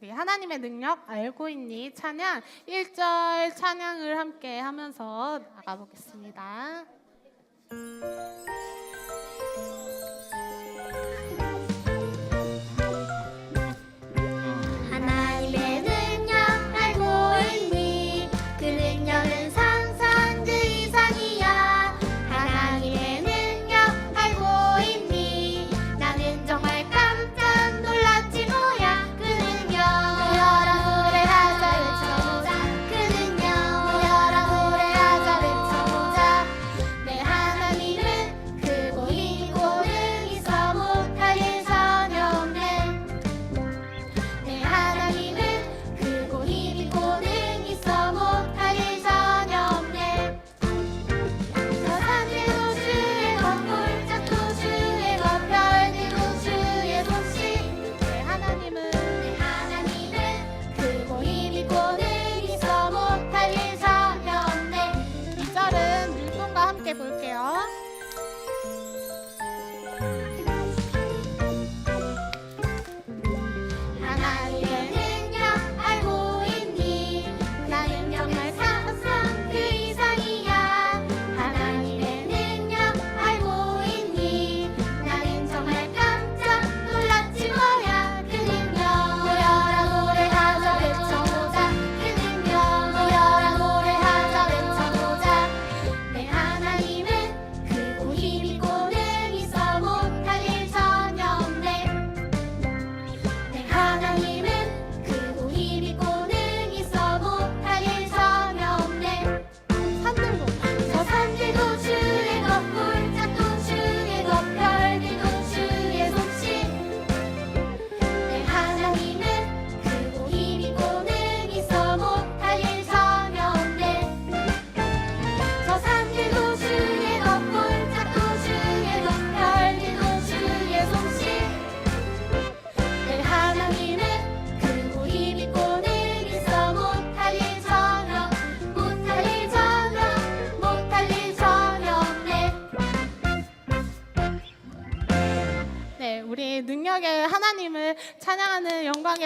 우리 하나님의 능력 알고 있니 찬양 1절 찬양을 함께 하면서 나가보겠습니다.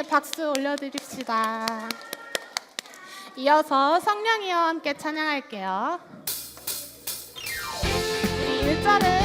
박수 올려드립시다. 이어서 성령이여 함께 찬양할게요. 1절은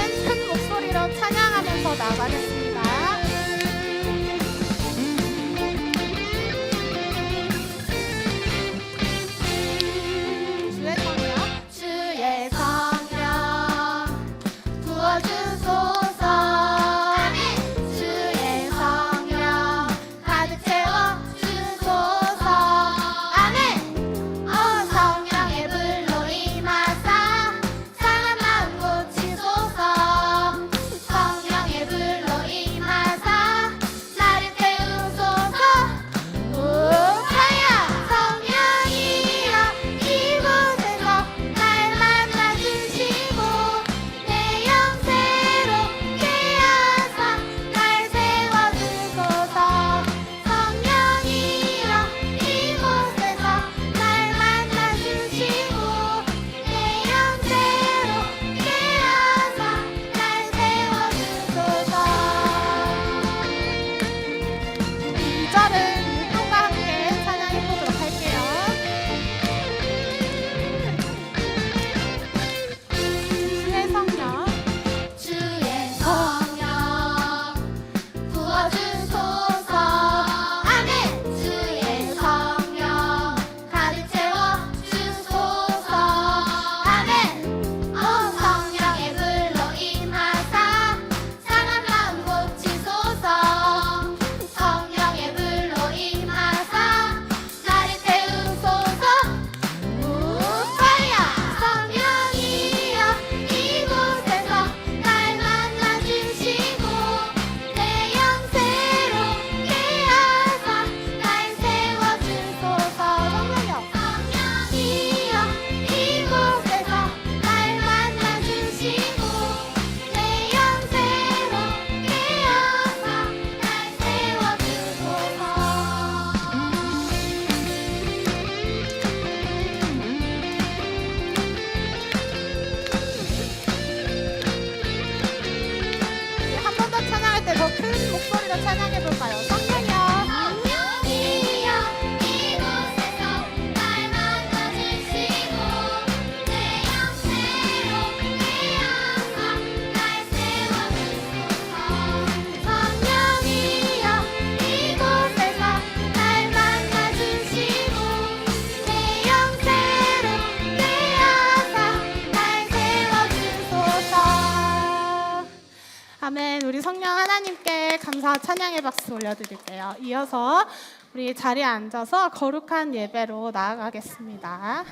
찬양의 박수 올려드릴게요. 이어서 우리 자리에 앉아서 거룩한 예배로 나아가겠습니다.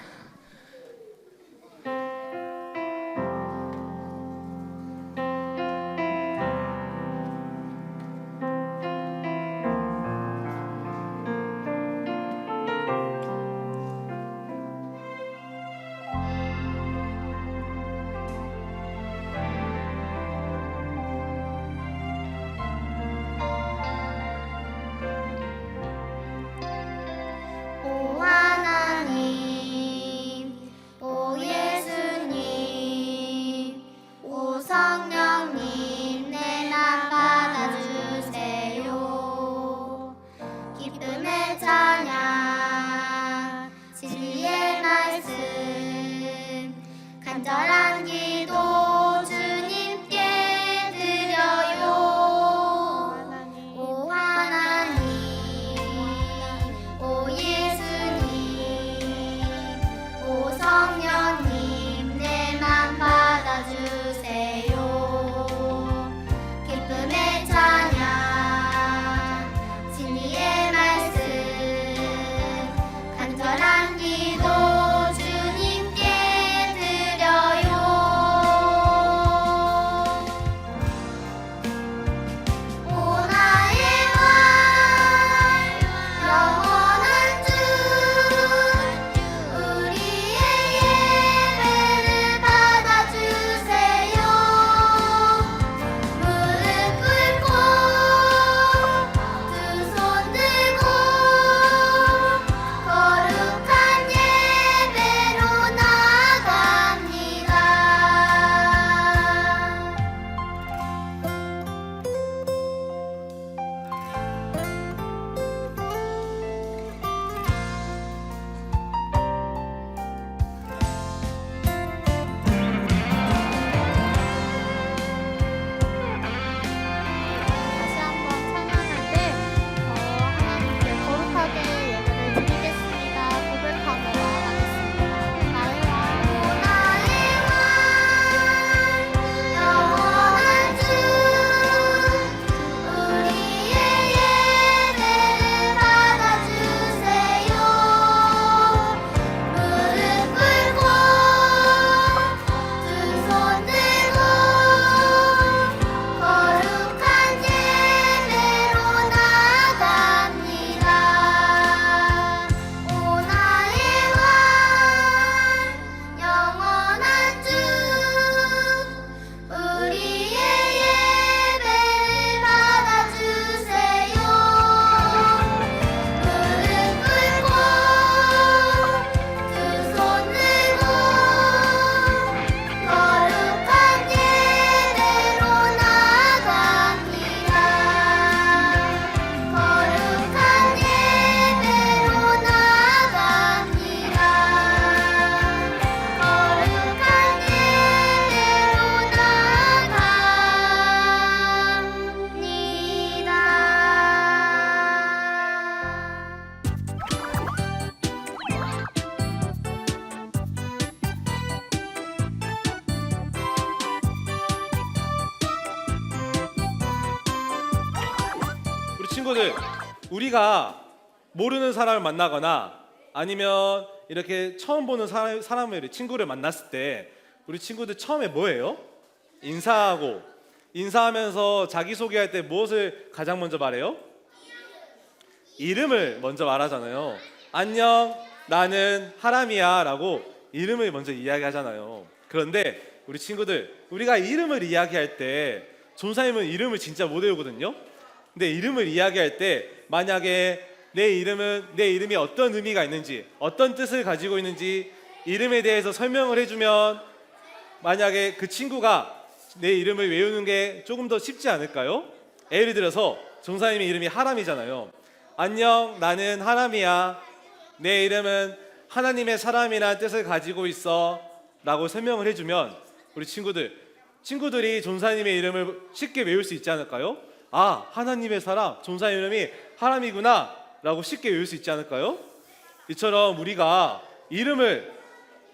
Hollandia. 모르는 사람을 만나거나 아니면 이렇게 처음 보는 사람, 사람을 친구를 만났을 때 우리 친구들 처음에 뭐예요? 인사하고 인사하면서 자기 소개할 때 무엇을 가장 먼저 말해요? 이름을 먼저 말하잖아요. 안녕, 나는 하람이야라고 이름을 먼저 이야기하잖아요. 그런데 우리 친구들, 우리가 이름을 이야기할 때 존사님은 이름을 진짜 못 외우거든요. 근데 이름을 이야기할 때 만약에 내 이름은 내 이름이 어떤 의미가 있는지, 어떤 뜻을 가지고 있는지 이름에 대해서 설명을 해주면 만약에 그 친구가 내 이름을 외우는 게 조금 더 쉽지 않을까요? 예를 들어서 종사님의 이름이 하람이잖아요. 안녕, 나는 하람이야. 내 이름은 하나님의 사람이라는 뜻을 가지고 있어.라고 설명을 해주면 우리 친구들, 친구들이 종사님의 이름을 쉽게 외울 수 있지 않을까요? 아, 하나님의 사람, 종사님 이름이 하람이구나. 라고 쉽게 외울 수 있지 않을까요? 이처럼 우리가 이름을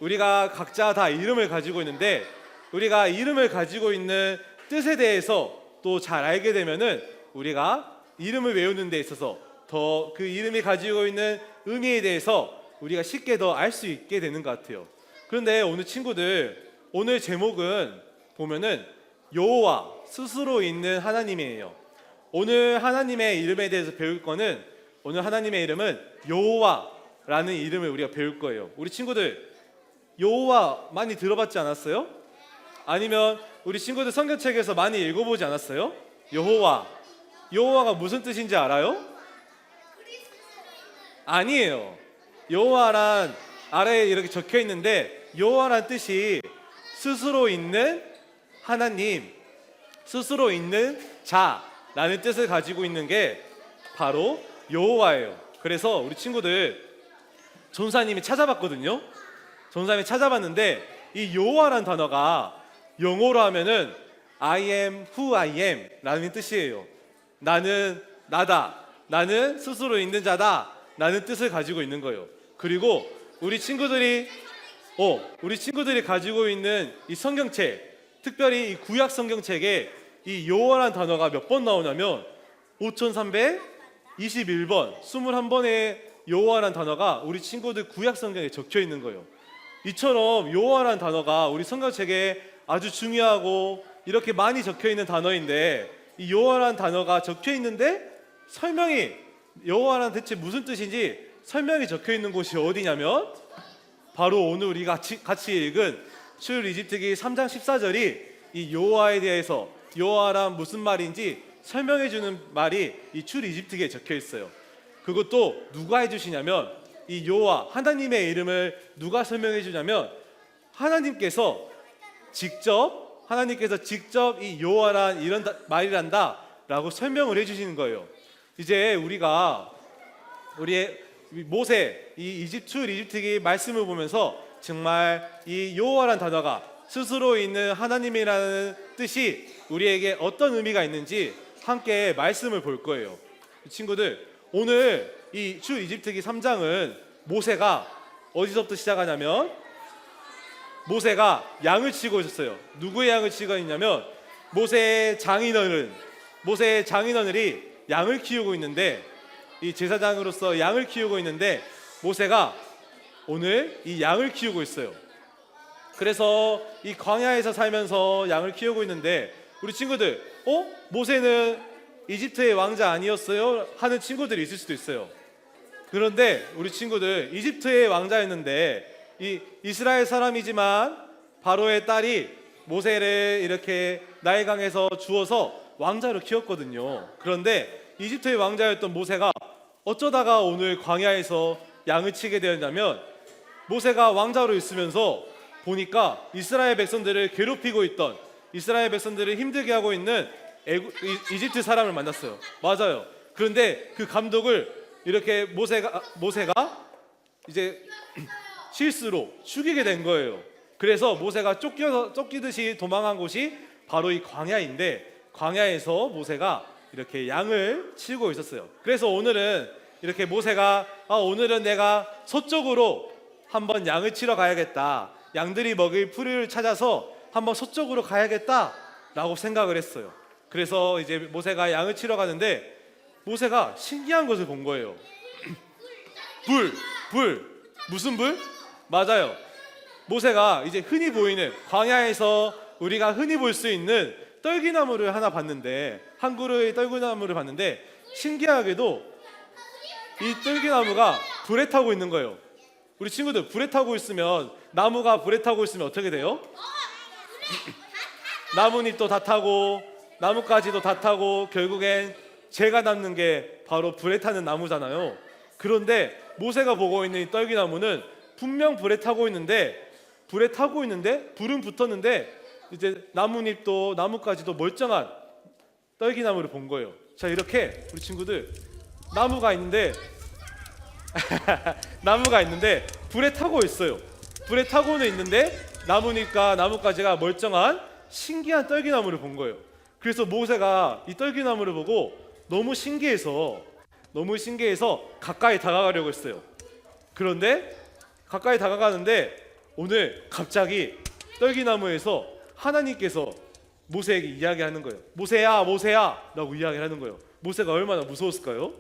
우리가 각자 다 이름을 가지고 있는데 우리가 이름을 가지고 있는 뜻에 대해서 또 잘 알게 되면은 우리가 이름을 외우는 데 있어서 더 그 이름이 가지고 있는 의미에 대해서 우리가 쉽게 더 알 수 있게 되는 것 같아요. 그런데 오늘 친구들 오늘 제목은 보면은 여호와 스스로 있는 하나님이에요. 오늘 하나님의 이름에 대해서 배울 거는 오늘 하나님의 이름은 여호와라는 이름을 우리가 배울 거예요. 우리 친구들 여호와 많이 들어봤지 않았어요? 아니면 우리 친구들 성경책에서 많이 읽어보지 않았어요? 여호와 여호와가 무슨 뜻인지 알아요? 아니에요. 여호와란 아래에 이렇게 적혀 있는데 여호와란 뜻이 스스로 있는 하나님, 스스로 있는 자라는 뜻을 가지고 있는 게 바로 여호와예요. 그래서 우리 친구들 전사님이 찾아봤거든요. 전사님이 찾아봤는데 이 여호와란 단어가 영어로 하면은 I am who I am라는 뜻이에요. 나는 나다. 나는 스스로 있는 자다. 라는 뜻을 가지고 있는 거예요. 그리고 우리 친구들이 어, 우리 친구들이 가지고 있는 이 성경책, 특별히 이 구약 성경책에 이 여호와란 단어가 몇 번 나오냐면 5321번, 21번의 여호와란 단어가 우리 친구들 구약 성경에 적혀 있는 거예요. 이처럼 여호와란 단어가 우리 성경책에 아주 중요하고 이렇게 많이 적혀 있는 단어인데 이 여호와란 단어가 적혀 있는데 설명이 여호와란 대체 무슨 뜻인지 설명이 적혀 있는 곳이 어디냐면 바로 오늘 우리가 같이, 같이 읽은 출 이집트기 3장 14절이 이 여호와에 대해서 여호와란 무슨 말인지 설명해 주는 말이 이 출 이집트기에 적혀 있어요. 그것도 누가 해 주시냐면 이 여호와 하나님의 이름을 누가 설명해 주냐면 하나님께서 직접 하나님께서 직접 이 여호와란 이런 다- 말이란다라고 설명을 해 주시는 거예요. 이제 우리가 우리의 모세 이 이집 출 이집트기 말씀을 보면서 정말 이 여호와란 단어가 스스로 있는 하나님이라는 뜻이 우리에게 어떤 의미가 있는지 함께 말씀을 볼 거예요. 친구들 오늘 이출 이집트기 3장은 모세가 어디서부터 시작하냐면 모세가 양을 치고 있었어요. 누구의 양을 치고 있냐면 모세의 장인어른 모세의 장인어른이 양을 키우고 있는데 이 제사장으로서 양을 키우고 있는데 모세가 오늘 이 양을 키우고 있어요. 그래서 이 광야에서 살면서 양을 키우고 있는데 우리 친구들, 어? 모세는 이집트의 왕자 아니었어요? 하는 친구들이 있을 수도 있어요. 그런데 우리 친구들 이집트의 왕자였는데 이 이스라엘 사람이지만 바로의 딸이 모세를 이렇게 나일강에서 주어서 왕자로 키웠거든요. 그런데 이집트의 왕자였던 모세가 어쩌다가 오늘 광야에서 양을 치게 되었냐면 모세가 왕자로 있으면서 보니까 이스라엘 백성들을 괴롭히고 있던 이스라엘 백성들을 힘들게 하고 있는 애구- 이- 이집트 사람을 만났어요. 맞아요. 그런데 그 감독을 이렇게 모세가 모세가 이제 실수로 죽이게 된 거예요. 그래서 모세가 쫓겨 쫓기듯이 도망한 곳이 바로 이 광야인데 광야에서 모세가 이렇게 양을 치고 있었어요. 그래서 오늘은 이렇게 모세가 아 오늘은 내가 서쪽으로 한번 양을 치러 가야겠다. 양들이 먹을 풀을 찾아서 한번 서쪽으로 가야겠다라고 생각을 했어요. 그래서 이제 모세가 양을 치러 가는데 모세가 신기한 것을 본 거예요. 불, 불, 무슨 불? 맞아요. 모세가 이제 흔히 보이는 광야에서 우리가 흔히 볼 수 있는 떨기나무를 하나 봤는데 한 그루의 떨기나무를 봤는데 신기하게도 이 떨기나무가 불에 타고 있는 거예요. 우리 친구들 불에 타고 있으면 나무가 불에 타고 있으면 어떻게 돼요? 나뭇잎도 다 타고 나뭇가지도 다 타고 결국엔 재가 남는 게 바로 불에 타는 나무잖아요. 그런데 모세가 보고 있는 이 떨기나무는 분명 불에 타고 있는데 불에 타고 있는데 불은 붙었는데 이제 나뭇잎도 나뭇가지도 멀쩡한 떨기나무를 본 거예요. 자 이렇게 우리 친구들 나무가 있는데 나무가 있는데 불에 타고 있어요. 불에 타고는 있는데 나무니까 나뭇가지가 멀쩡한 신기한 떨기나무를 본 거예요. 그래서 모세가 이 떨기나무를 보고 너무 신기해서 너무 신기해서 가까이 다가가려고 했어요. 그런데 가까이 다가가는데 오늘 갑자기 떨기나무에서 하나님께서 모세에게 이야기하는 거예요. 모세야, 모세야라고 이야기를 하는 거예요. 모세가 얼마나 무서웠을까요?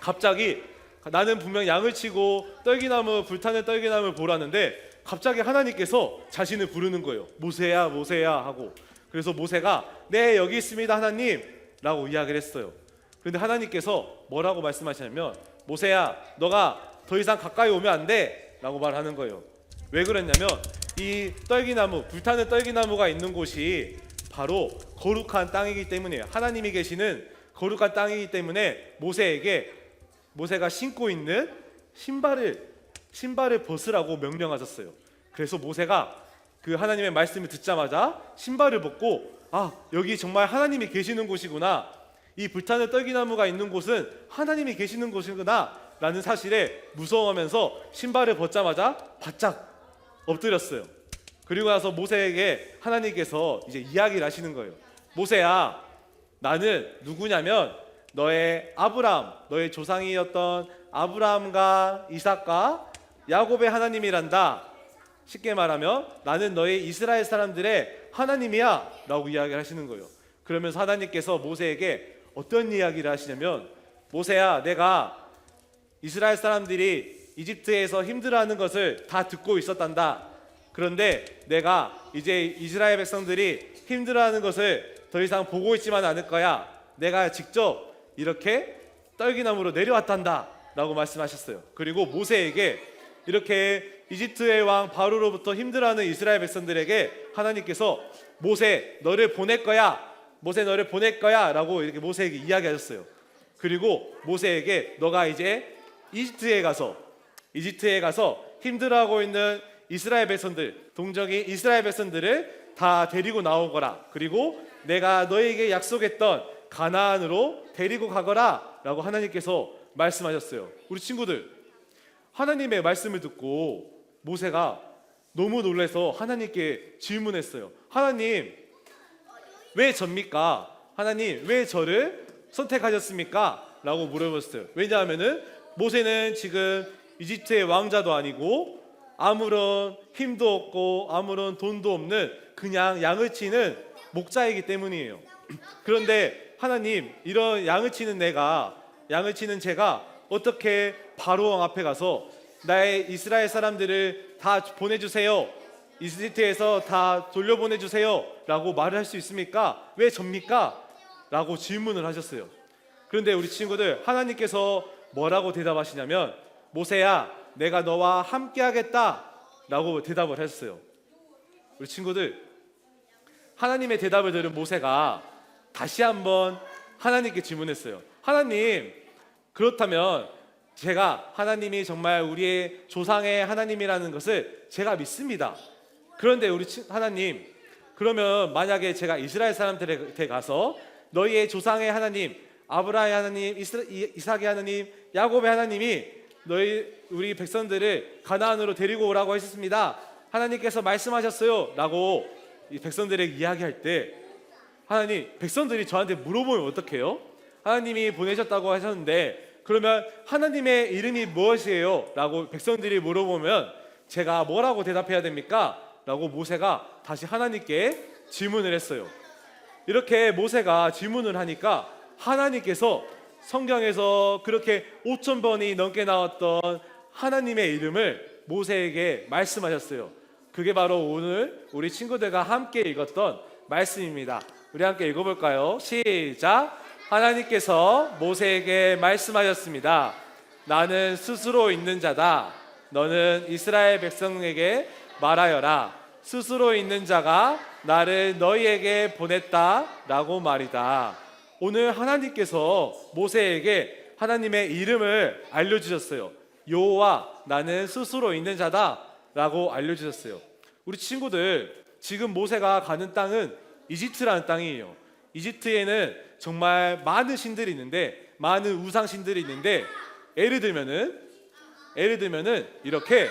갑자기 나는 분명 양을 치고 떨기나무 불타는 떨기나무를 보라는데 갑자기 하나님께서 자신을 부르는 거예요. 모세야, 모세야 하고 그래서 모세가 네 여기 있습니다 하나님 라고 이야기를 했어요. 그런데 하나님께서 뭐라고 말씀하시냐면 모세야 너가 더 이상 가까이 오면 안 돼 라고 말하는 거예요. 왜 그랬냐면 이 떨기나무 불타는 떨기나무가 있는 곳이 바로 거룩한 땅이기 때문이에요. 하나님이 계시는 거룩한 땅이기 때문에 모세에게 모세가 신고 있는 신발을 신발을 벗으라고 명령하셨어요. 그래서 모세가 그 하나님의 말씀을 듣자마자 신발을 벗고 아 여기 정말 하나님이 계시는 곳이구나. 이 불타는 떨기나무가 있는 곳은 하나님이 계시는 곳이구나. 라는 사실에 무서워하면서 신발을 벗자마자 바짝 엎드렸어요. 그리고 나서 모세에게 하나님께서 이제 이야기를 하시는 거예요. 모세야, 나는 누구냐면 너의 아브람, 너의 조상이었던 아브람과 이삭과 야곱의 하나님이란다. 쉽게 말하면 나는 너의 이스라엘 사람들의 하나님이야 라고 이야기를 하시는 거예요. 그러면서 하나님께서 모세에게 어떤 이야기를 하시냐면 모세야, 내가 이스라엘 사람들이 이집트에서 힘들어하는 것을 다 듣고 있었단다. 그런데 내가 이제 이스라엘 백성들이 힘들어하는 것을 더 이상 보고 있지만 않을 거야. 내가 직접 이렇게 떨기나무로 내려왔단다. 라고 말씀하셨어요. 그리고 모세에게 이렇게 이집트의 왕 바로로부터 힘들어하는 이스라엘 백성들에게 하나님께서 모세 너를 보낼 거야. 모세 너를 보낼 거야. 라고 이렇게 모세에게 이야기하셨어요. 그리고 모세에게 너가 이제 이집트에 가서 이집트에 가서 힘들어하고 있는 이스라엘 백성들 동정이 이스라엘 백성들을 다 데리고 나오거라 그리고 내가 너에게 약속했던 가나안으로 데리고 가거라라고 하나님께서 말씀하셨어요. 우리 친구들 하나님의 말씀을 듣고 모세가 너무 놀라서 하나님께 질문했어요. 하나님 왜 접니까? 하나님 왜 저를 선택하셨습니까? 라고 물어봤어요. 왜냐하면은 모세는 지금 이집트의 왕자도 아니고 아무런 힘도 없고 아무런 돈도 없는 그냥 양을 치는 목자이기 때문이에요. 그런데 하나님 이런 양을 치는 내가 양을 치는 제가 어떻게 바로 왕 앞에 가서 나의 이스라엘 사람들을 다 보내주세요. 이집트에서 다 돌려보내 주세요 라고 말을 할 수 있습니까? 왜 접니까? 라고 질문을 하셨어요. 그런데 우리 친구들 하나님께서 뭐라고 대답하시냐면 모세야 내가 너와 함께 하겠다 라고 대답을 했어요. 우리 친구들 하나님의 대답을 들은 모세가 다시 한번 하나님께 질문했어요. 하나님 그렇다면 제가 하나님이 정말 우리의 조상의 하나님이라는 것을 제가 믿습니다. 그런데 우리 친- 하나님 그러면 만약에 제가 이스라엘 사람들한테 가서 너희의 조상의 하나님 아브라함의 하나님 이삭의 하나님 야곱의 하나님이 너희 우리 백성들을 가나안으로 데리고 오라고 하셨습니다. 하나님께서 말씀하셨어요라고 이 백성들에게 이야기할 때 하나님 백성들이 저한테 물어보면 어떡해요? 하나님이 보내셨다고 하셨는데 그러면 하나님의 이름이 무엇이에요? 라고 백성들이 물어보면 제가 뭐라고 대답해야 됩니까? 라고 모세가 다시 하나님께 질문을 했어요. 이렇게 모세가 질문을 하니까 하나님께서 성경에서 그렇게 5천 번이 넘게 나왔던 하나님의 이름을 모세에게 말씀하셨어요. 그게 바로 오늘 우리 친구들과 함께 읽었던 말씀입니다. 우리 함께 읽어볼까요? 시작. 하나님께서 모세에게 말씀하셨습니다. 나는 스스로 있는 자다. 너는 이스라엘 백성에게 말하여라. 스스로 있는 자가 나를 너희에게 보냈다 라고 말이다. 오늘 하나님께서 모세에게 하나님의 이름을 알려주셨어요. 여호와 나는 스스로 있는 자다 라고 알려주셨어요. 우리 친구들 지금 모세가 가는 땅은 이집트라는 땅이에요. 이집트에는 정말 많은 신들이 있는데 많은 우상 신들이 있는데 예를 들면은 예를 들면은 이렇게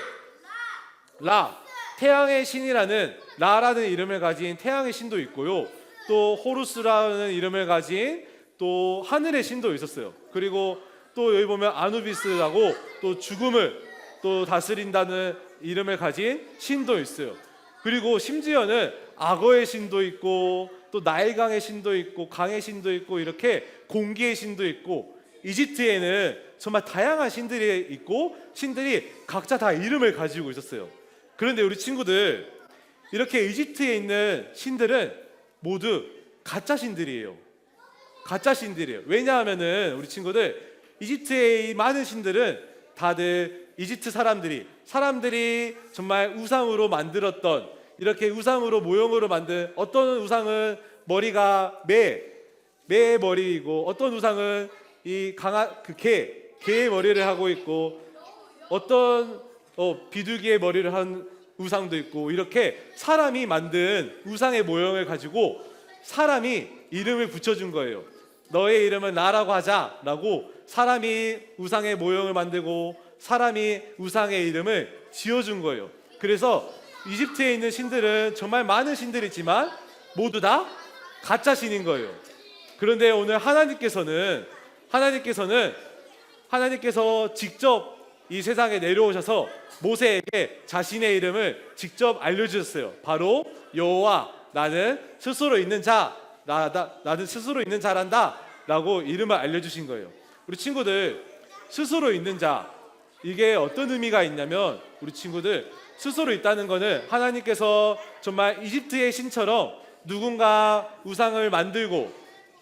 라 태양의 신이라는 라라는 이름을 가진 태양의 신도 있고요. 또 호루스라는 이름을 가진 또 하늘의 신도 있었어요. 그리고 또 여기 보면 아누비스라고 또 죽음을 또 다스린다는 이름을 가진 신도 있어요. 그리고 심지어는 악어의 신도 있고 또 나일강의 신도 있고 강의 신도 있고 이렇게 공기의 신도 있고 이집트에는 정말 다양한 신들이 있고 신들이 각자 다 이름을 가지고 있었어요. 그런데 우리 친구들 이렇게 이집트에 있는 신들은 모두 가짜 신들이에요. 가짜 신들이에요. 왜냐하면은 우리 친구들 이집트의 이 많은 신들은 다들 이집트 사람들이 사람들이 정말 우상으로 만들었던 이렇게 우상으로 모형으로 만든 어떤 우상은 머리가 매 매의 머리이고 어떤 우상은 이 강아 그 개 개의 머리를 하고 있고 어떤 어, 비둘기의 머리를 한 우상도 있고 이렇게 사람이 만든 우상의 모형을 가지고 사람이 이름을 붙여준 거예요. 너의 이름은 나라고 하자라고 사람이 우상의 모형을 만들고 사람이 우상의 이름을 지어준 거예요. 그래서 이집트에 있는 신들은 정말 많은 신들이지만 모두 다 가짜 신인 거예요. 그런데 오늘 하나님께서는 하나님께서는 하나님께서 직접 이 세상에 내려오셔서 모세에게 자신의 이름을 직접 알려주셨어요. 바로 여호와 나는 스스로 있는 자 나, 나, 나는 스스로 있는 자란다 라고 이름을 알려주신 거예요. 우리 친구들 스스로 있는 자 이게 어떤 의미가 있냐면 우리 친구들 스스로 있다는 거는 하나님께서 정말 이집트의 신처럼 누군가 우상을 만들고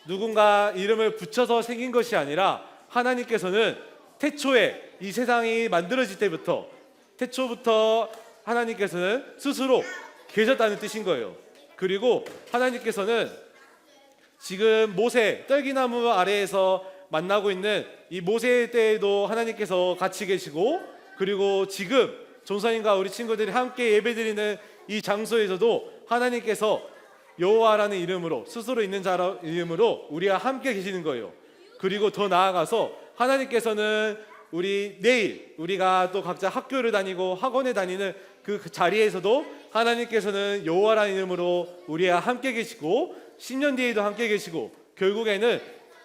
누군가 이름을 붙여서 생긴 것이 아니라 하나님께서는 태초에 이 세상이 만들어질 때부터 태초부터 하나님께서는 스스로 계셨다는 뜻인 거예요. 그리고 하나님께서는 지금 모세 떨기나무 아래에서 만나고 있는 이 모세 때에도 하나님께서 같이 계시고 그리고 지금 종사님과 우리 친구들이 함께 예배드리는 이 장소에서도 하나님께서 여호와라는 이름으로 스스로 있는 자라 이름으로 우리가 함께 계시는 거예요. 그리고 더 나아가서 하나님께서는 우리 내일 우리가 또 각자 학교를 다니고 학원에 다니는 그 자리에서도 하나님께서는 여호와라는 이름으로 우리와 함께 계시고 10년 뒤에도 함께 계시고 결국에는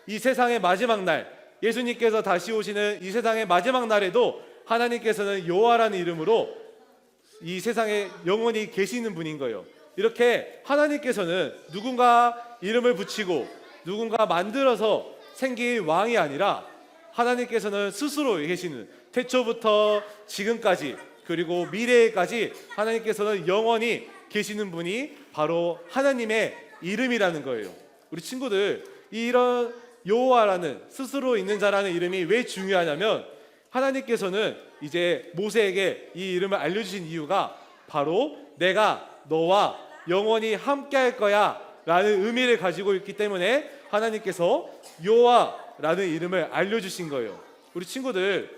이 세상의 마지막 날 예수님께서 다시 오시는 이 세상의 마지막 날에도 하나님께서는 여호와라는 이름으로 이 세상에 영원히 계시는 분인 거예요. 이렇게 하나님께서는 누군가 이름을 붙이고 누군가 만들어서 생긴 왕이 아니라 하나님께서는 스스로 계시는 태초부터 지금까지 그리고 미래에까지 하나님께서는 영원히 계시는 분이 바로 하나님의 이름이라는 거예요. 우리 친구들 이런 여호와라는 스스로 있는 자라는 이름이 왜 중요하냐면 하나님께서는 이제 모세에게 이 이름을 알려주신 이유가 바로 내가 너와 영원히 함께 할 거야 라는 의미를 가지고 있기 때문에 하나님께서 여호와라는 이름을 알려주신 거예요. 우리 친구들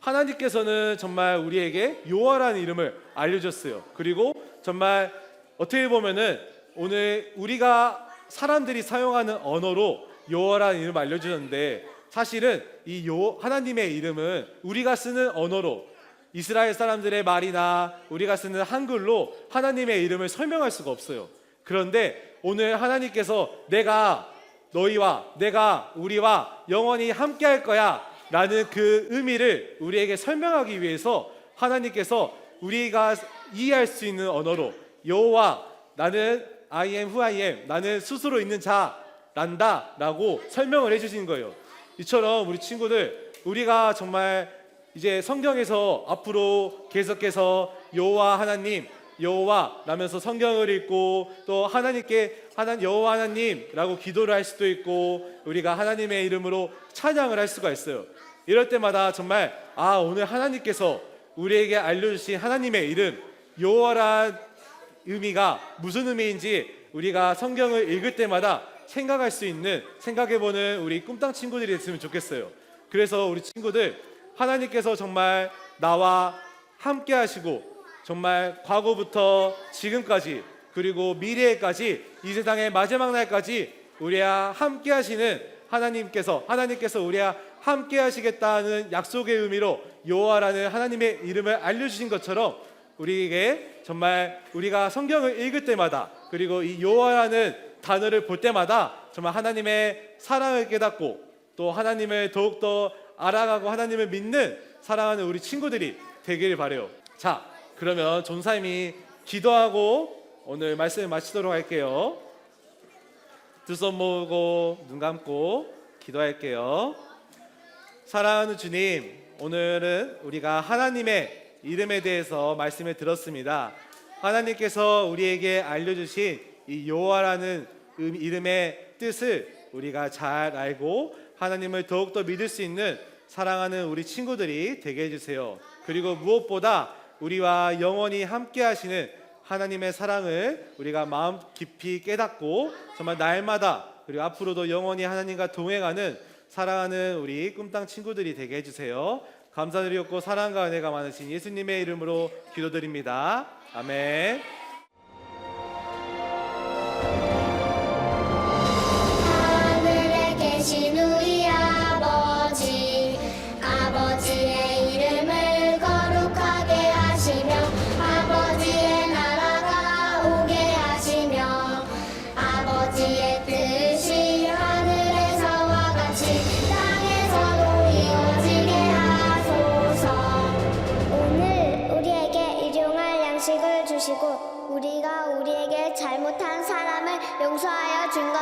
하나님께서는 정말 우리에게 여호와라는 이름을 알려줬어요. 그리고 정말 어떻게 보면은 오늘 우리가 사람들이 사용하는 언어로 여호와라는 이름을 알려주셨는데 사실은 이 요 하나님의 이름은 우리가 쓰는 언어로 이스라엘 사람들의 말이나 우리가 쓰는 한글로 하나님의 이름을 설명할 수가 없어요. 그런데 오늘 하나님께서 내가 너희와 내가 우리와 영원히 함께 할 거야 라는 그 의미를 우리에게 설명하기 위해서 하나님께서 우리가 이해할 수 있는 언어로 여호와 나는 I am who I am 나는 스스로 있는 자란다 라고 설명을 해주신 거예요. 이처럼 우리 친구들 우리가 정말 이제 성경에서 앞으로 계속해서 여호와 하나님 여호와 라면서 성경을 읽고 또 하나님께 하나 여호와 하나님라고 기도를 할 수도 있고 우리가 하나님의 이름으로 찬양을 할 수가 있어요. 이럴 때마다 정말 아 오늘 하나님께서 우리에게 알려주신 하나님의 이름 여호와란 의미가 무슨 의미인지 우리가 성경을 읽을 때마다 생각할 수 있는 생각해보는 우리 꿈땅 친구들이 됐으면 좋겠어요. 그래서 우리 친구들 하나님께서 정말 나와 함께 하시고 정말 과거부터 지금까지 그리고 미래에까지 이 세상의 마지막 날까지 우리와 함께 하시는 하나님께서 하나님께서 우리와 함께 하시겠다는 약속의 의미로 여호와라는 하나님의 이름을 알려 주신 것처럼 우리에게 정말 우리가 성경을 읽을 때마다 그리고 이 여호와라는 단어를 볼 때마다 정말 하나님의 사랑을 깨닫고 또 하나님을 더욱더 알아가고 하나님을 믿는 사랑하는 우리 친구들이 되기를 바래요. 자, 그러면 전사님이 기도하고 오늘 말씀을 마치도록 할게요. 두 손 모으고 눈 감고 기도할게요. 사랑하는 주님, 오늘은 우리가 하나님의 이름에 대해서 말씀을 들었습니다. 하나님께서 우리에게 알려주신 이 여호와라는 음- 이름의 뜻을 우리가 잘 알고 하나님을 더욱더 믿을 수 있는 사랑하는 우리 친구들이 되게 해주세요. 그리고 무엇보다 우리와 영원히 함께 하시는 하나님의 사랑을 우리가 마음 깊이 깨닫고 정말 날마다 그리고 앞으로도 영원히 하나님과 동행하는 사랑하는 우리 꿈땅 친구들이 되게 해주세요. 감사드리옵고 사랑과 은혜가 많으신 예수님의 이름으로 기도드립니다. 아멘.